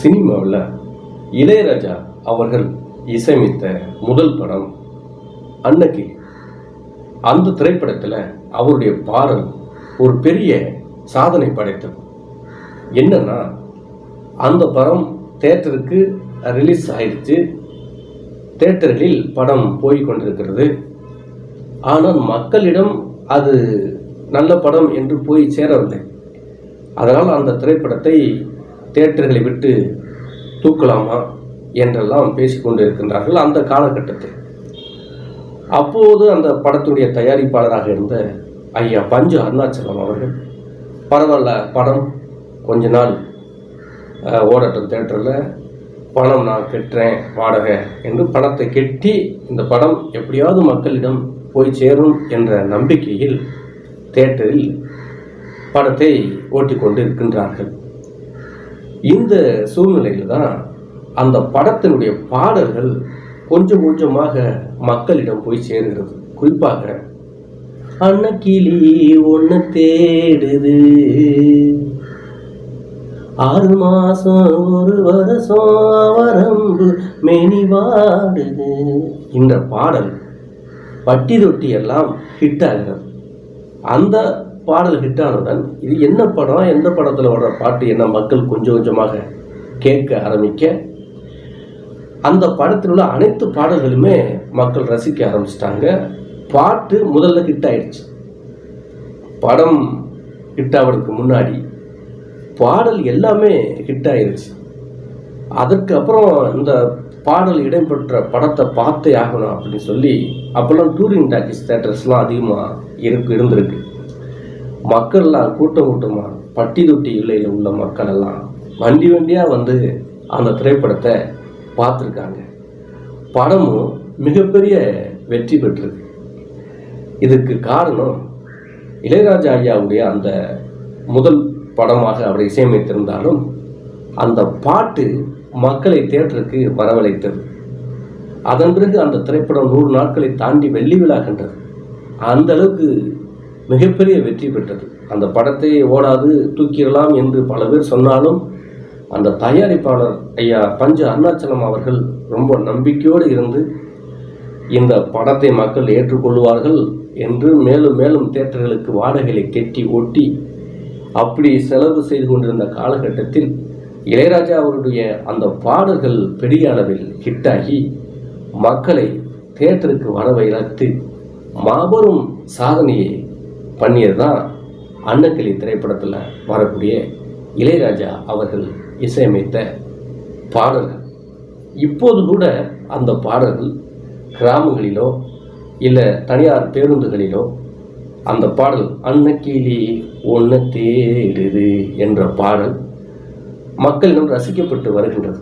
சினிமாவில் இளையராஜா அவர்கள் இசையமைத்த முதல் படம் அன்னக்கிளி அந்த திரைப்படத்தில் அவருடைய பாடல் ஒரு பெரிய சாதனை படைத்தது. என்னன்னா அந்த படம் தேட்டருக்கு ரிலீஸ் ஆயிடுச்சு தேட்டர்களில் படம் போய் கொண்டிருக்கிறது. ஆனால் மக்களிடம் அது நல்ல படம் என்று போய் சேரவில்லை. அதனால் அந்த திரைப்படத்தை தேட்டர்களை விட்டு தூக்கலாமா என்றெல்லாம் பேசிக்கொண்டு இருக்கின்றார்கள் அந்த காலகட்டத்தில். அப்போது அந்த படத்துடைய தயாரிப்பாளராக இருந்த ஐயா பஞ்சு அருணாச்சலம் அவர்கள் பரவாயில்ல படம் கொஞ்ச நாள் ஓடட்டும் தேட்டரில் பணம் நான் கட்டுறேன் வாடகை என்று பணத்தை கெட்டி இந்த படம் எப்படியாவது மக்களிடம் போய் சேரும் என்ற நம்பிக்கையில் தேட்டரில் படத்தை ஓட்டிக்கொண்டு இருக்கின்றார்கள் இந்த சூழ்நிலையில் தான் அந்த படத்தினுடைய பாடல்கள் கொஞ்சம் கொஞ்சமாக மக்களிடம் போய் சேர்கிறது. குறிப்பாக அன்னக்கிளி ஒன்று தேடுது. ஆறு மாசம் ஒரு வருஷம் வரம்பு மெனி வாடுது. இந்த பாடல் பட்டி தொட்டி எல்லாம் ஹிட் ஆகிறது. அந்த பாடல் ஹிட் இது என்ன படம் எந்த படத்தில் வர பாட்டு என்ன மக்கள் கொஞ்சம் கொஞ்சமாக கேட்க ஆரம்பிக்க அந்த படத்தில் உள்ள அனைத்து பாடல்களுமே மக்கள் ரசிக்க ஆரம்பிச்சிட்டாங்க. பாட்டு முதல்ல ஹிட் ஆயிடுச்சு. படம் ஹிட் ஆவதுக்கு முன்னாடி பாடல் எல்லாமே ஹிட் ஆயிடுச்சு அதற்கு இந்த பாடல் இடம்பெற்ற படத்தை பார்த்தே ஆகணும் அப்படின்னு சொல்லி அப்போல்லாம் டூரிங் டாக்கிஸ் தேட்டர்ஸ்லாம் அதிகமாக இருக்கு இருந்திருக்கு. மக்கள்லாம் கூட்டம் கூட்டமாக பட்டி தொட்டி இல்லையில் உள்ள மக்கள் எல்லாம் வண்டி வண்டியாக வந்து அந்த திரைப்படத்தை பார்த்துருக்காங்க. படமும் மிகப்பெரிய வெற்றி பெற்றிருக்கு இதுக்கு காரணம் இளையராஜா ஐயாவுடைய அந்த முதல் படமாக அவர் இசையமைத்திருந்தாலும் அந்த பாட்டு மக்களை தேட்டருக்கு வரவழைத்தது. அதன் பிறகு அந்த திரைப்படம் நூறு நாட்களை தாண்டி வெள்ளி விழா கண்டது. அந்த அளவுக்கு மிகப்பெரிய வெற்றி பெற்றது. அந்த படத்தை ஓடாது தூக்கிடலாம் என்று பல பேர் சொன்னாலும் அந்த தயாரிப்பாளர் ஐயா பஞ்ச அருணாச்சலம் அவர்கள் ரொம்ப நம்பிக்கையோடு இருந்து இந்த படத்தை மக்கள் ஏற்றுக்கொள்வார்கள் என்று மேலும் மேலும் தேட்டர்களுக்கு வாடகைகளை கெட்டி ஒட்டி அப்படி செலவு செய்து கொண்டிருந்த காலகட்டத்தில் இளையராஜா அவருடைய அந்த பாடல்கள் பெரிய அளவில் ஹிட்டாகி மக்களை தேட்டருக்கு வரவை வைத்து மாபெரும் சாதனையை பண்ணியது தான் அன்னக்கிளி திரைப்படத்தில் வரக்கூடிய இளையராஜா அவர்கள் இசையமைத்த பாடல்கள். இப்போது கூட அந்த பாடல்கள் கிராமங்களிலோ இல்லை தனியார் பேருந்துகளிலோ அந்த பாடல் அன்னக்கிளி ஒன்று தேடுது என்ற பாடல் மக்களிடம் ரசிக்கப்பட்டு வருகின்றது.